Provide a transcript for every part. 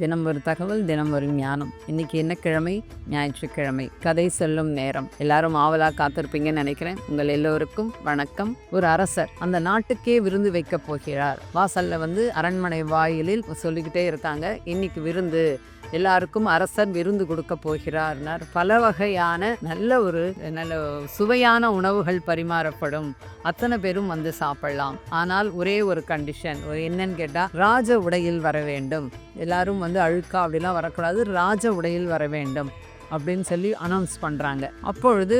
தினம் ஒரு தகவல் தினம் ஒரு ஞானம். இன்னைக்கு என்ன கிழமை? ஞாயிற்றுக்கிழமை. கதை சொல்லும் நேரம். எல்லாரும் ஆவலா காத்திருப்பீங்கன்னு நினைக்கிறேன். உங்கள் எல்லோருக்கும் வணக்கம். ஒரு அரசர் அந்த நாட்டுக்கே விருந்து வைக்க போகிறார். வாசல்ல வந்து அரண்மனை வாயிலில் சொல்லிக்கிட்டே இருக்காங்க. இன்னைக்கு விருந்து. எல்லாருக்கும் அரசர் விருந்து கொடுக்க போகிறார்னார். பல வகையான நல்ல ஒரு நல்ல சுவையான உணவுகள் பரிமாறப்படும். அத்தனை பேரும் வந்து சாப்பிடலாம். ஆனால் ஒரே ஒரு கண்டிஷன் ஒரு என்னன்னு கேட்டால் ராஜ உடையில் வர வேண்டும். எல்லாரும் வந்து வந்து அழுக்கா அப்படிலாம் வரக்கூடாது. ராஜ உடையில் வர வேண்டும் அப்படின்னு சொல்லி அனௌன்ஸ் பண்ணுறாங்க அப்பொழுது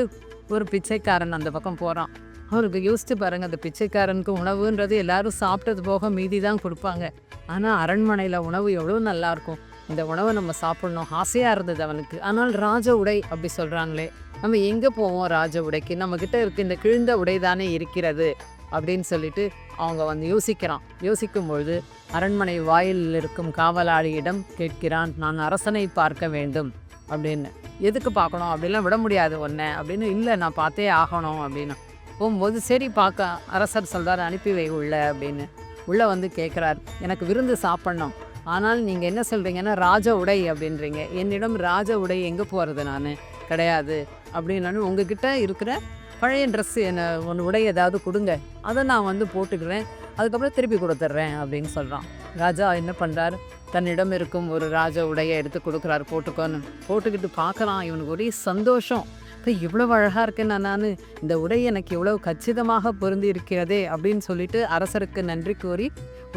ஒரு பிச்சைக்காரன் அந்த பக்கம் போகிறான் அவருக்கு யோசித்து பாருங்கள் அந்த பிச்சைக்காரனுக்கு உணவுன்றது எல்லாரும் சாப்பிட்டது போக மீதி தான் கொடுப்பாங்க. ஆனால் அரண்மனையில் உணவு எவ்வளோ நல்லாயிருக்கும் இந்த உணவை நம்ம சாப்பிடணும். ஆசையாக இருந்தது அவனுக்கு. ஆனால் ராஜ உடை அப்படி சொல்கிறாங்களே நம்ம எங்கே போவோம் ராஜ உடைக்கு? நம்மக்கிட்ட இருக்க இந்த கிழிந்த உடை தானே இருக்கிறது. அப்படின்னு சொல்லிட்டு அவங்க வந்து யோசிக்கிறான். யோசிக்கும் பொழுது அரண்மனை வாயிலில் இருக்கும் காவலாளியிடம் கேட்கிறான் நான் அரசனை பார்க்க வேண்டும். அப்படின்னு. எதுக்கு பார்க்கணும்? அப்படிலாம் விட முடியாது ஒன்று அப்படின்னு இல்லை நான் பார்த்தே ஆகணும். அப்படின்னு. போகும்போது சரி பார்க்க. அரசர் சொல்கிறார் அனுப்பி வை உள்ள. அப்படின்னு. உள்ளே வந்து கேட்குறார் எனக்கு விருந்து சாப்பிட்ணும். ஆனால் நீங்கள் என்ன சொல்கிறீங்கன்னா ராஜ உடை அப்படின்றீங்க. என்னிடம் ராஜ உடை எங்கே போகிறது நான்? கிடையாது. அப்படின்னு உங்ககிட்ட இருக்கிற பழைய ட்ரெஸ்ஸு என்ன ஒன்று உடை ஏதாவது கொடுங்க. அதை நான் வந்து போட்டுக்கிறேன். அதுக்கப்புறம் திருப்பி கொடுத்துட்றேன் அப்படின்னு சொல்கிறான் ராஜா என்ன பண்ணுறாரு தன்னிடம் இருக்கும் ஒரு ராஜ உடையை எடுத்து கொடுக்குறாரு போட்டுக்கோன்னு. போட்டுக்கிட்டு பார்க்கலாம் இவனுக்கு ஒரே சந்தோஷம். இப்போ இவ்வளோ அழகாக இருக்கேன் நான் இந்த உடை எனக்கு இவ்வளோ கச்சிதமாக பொருந்தி இருக்கிறதே அப்படின்னு சொல்லிட்டு அரசருக்கு நன்றி கூறி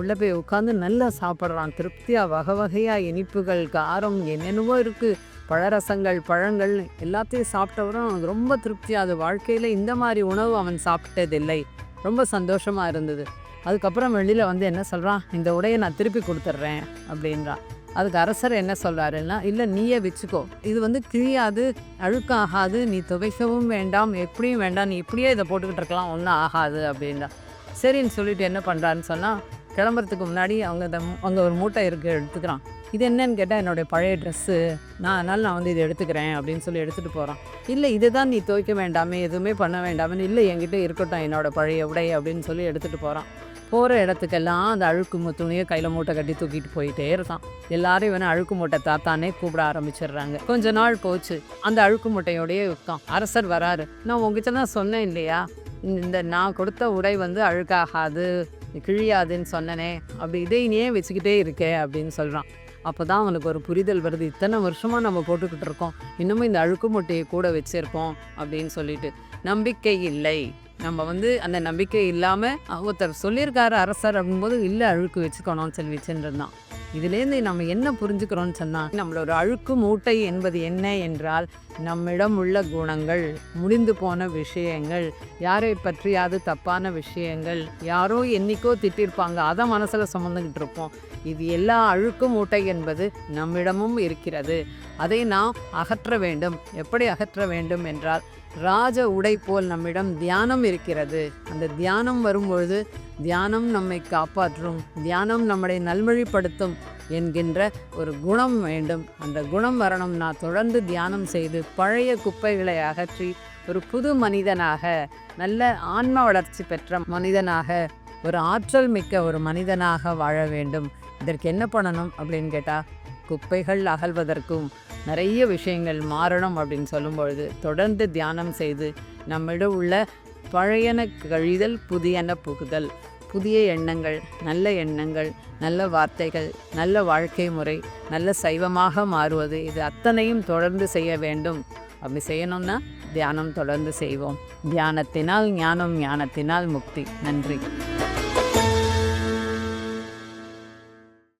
உள்ளே போய் உட்காந்து நல்லா சாப்பிட்றான். திருப்தியாக வகை வகையாக இனிப்புகள் காரம் என்னென்னவோ இருக்குது பழரசங்கள் பழங்கள் எல்லாத்தையும் சாப்பிட்டவரும் அவனுக்கு ரொம்ப திருப்தியாக அது வாழ்க்கையில் இந்த மாதிரி உணவு அவன் சாப்பிட்டதில்லை. ரொம்ப சந்தோஷமாக இருந்தது. அதுக்கப்புறம் வெளியில் வந்து என்ன சொல்கிறான் இந்த உடையை நான் திருப்பி கொடுத்துட்றேன் அப்படின்றான். அதுக்கு அரசர் என்ன சொல்கிறாருன்னா இல்லை நீயே வச்சுக்கோ. இது வந்து கிழியாது அழுக்காகாது நீ துவைக்கவும் வேண்டாம் எப்படியும் வேண்டாம் நீ இப்படியே இதை போட்டுக்கிட்டு இருக்கலாம் ஒன்றும் ஆகாது அப்படின்றான். சரின்னு சொல்லிட்டு என்ன பண்ணுறான்னு சொன்னால் கிளம்புறதுக்கு முன்னாடி அவங்க இந்த அங்கே ஒரு மூட்டை இருக்கு எடுத்துக்கிறான். இது என்னன்னு கேட்டால் என்னுடைய பழைய ட்ரெஸ்ஸு நான் அதனால் நான் வந்து இதை எடுத்துக்கிறேன் அப்படின்னு சொல்லி எடுத்துகிட்டு போகிறான் இல்லை இதை தான் நீ துவைக்க வேண்டாமே எதுவுமே பண்ண வேண்டாமே இல்லை என்கிட்ட இருக்கட்டும் என்னோடய பழைய உடை அப்படின்னு சொல்லி எடுத்துகிட்டு போகிறான் போகிற இடத்துக்கெல்லாம் அந்த அழுக்கு மு- துணியை கையில் மூட்டை கட்டி தூக்கிட்டு போயிட்டே இருக்கான். எல்லாரும் இவனை அழுக்கு மூட்டை தாத்தானே கூப்பிட ஆரம்பிச்சிடுறாங்க. கொஞ்ச நாள் போச்சு. அந்த அழுக்கு மூட்டையோடயே இருக்கான். அரசர் வராரு. நான் உங்ககிட்ட தான் சொன்னேன் இல்லையா? இந்த நான் கொடுத்த உடை வந்து அழுக்காகாது. கிழியாதுன்னு சொன்னனே அப்படி இதை ஏன் வச்சுக்கிட்டே இருக்கே அப்படின்னு சொல்கிறான் அப்போ தான் அவனுக்கு ஒரு புரிதல் வருது. இத்தனை வருஷமாக நம்ம போட்டுக்கிட்டு இருக்கோம். இன்னமும் இந்த அழுக்கு மூட்டையை கூட வச்சுருப்போம் அப்படின்னு சொல்லிட்டு. நம்பிக்கை இல்லை. நம்ம வந்து அந்த நம்பிக்கை இல்லாமல் ஒருத்தர் சொல்லியிருக்காரு அரசர் அப்படிங்கும்போது இல்லை அழுக்கு வச்சுக்கணும்னு சொல்லி வச்சுருந்தான் இதுலேருந்து நம்ம என்ன புரிஞ்சுக்கிறோம்னு சொன்னால் நம்மளோட அழுக்கு மூட்டை என்பது என்ன என்றால் நம்மிடம் உள்ள குணங்கள் முடிந்து போன விஷயங்கள் யாரை பற்றியாவது தப்பான விஷயங்கள் யாரோ என்னைக்கோ திட்டிருப்பாங்க அதை மனசில் சுமந்துக்கிட்டு இருப்போம். இது எல்லா அழுக்கு மூட்டை என்பது நம்மிடமும் இருக்கிறது. அதை நாம் அகற்ற வேண்டும். எப்படி அகற்ற வேண்டும் என்றால் ராஜ உடை போல் நம்மிடம் தியானம் இருக்கிறது. அந்த தியானம் வரும்பொழுது தியானம் நம்மை காப்பாற்றும் தியானம் நம்மளை நல்வழிப்படுத்தும் என்கின்ற ஒரு குணம் வேண்டும். அந்த குணம் வரணும். நான் தொடர்ந்து தியானம் செய்து பழைய குப்பைகளை அகற்றி ஒரு புது மனிதனாக நல்ல ஆன்ம வளர்ச்சி பெற்ற மனிதனாக ஒரு ஆற்றல் மிக்க ஒரு மனிதனாக வாழ வேண்டும். இதற்கு என்ன பண்ணணும் அப்படின்னு கேட்டால் குப்பைகள் அகழ்வதற்கும் நிறைய விஷயங்கள் மாறணும் அப்படின்னு சொல்லும் பொழுது தொடர்ந்து தியானம் செய்து நம்மிடம் உள்ள பழையன கழிதல் புதியன புகுதல் புதிய எண்ணங்கள் நல்ல எண்ணங்கள் நல்ல வார்த்தைகள் நல்ல வாழ்க்கை முறை நல்ல சைவமாக மாறுவது இது அத்தனையும் தொடர்ந்து செய்ய வேண்டும். அப்படி செய்யணும்னா தியானம் தொடர்ந்து செய்வோம். தியானத்தினால் ஞானம் ஞானத்தினால் முக்தி. நன்றி.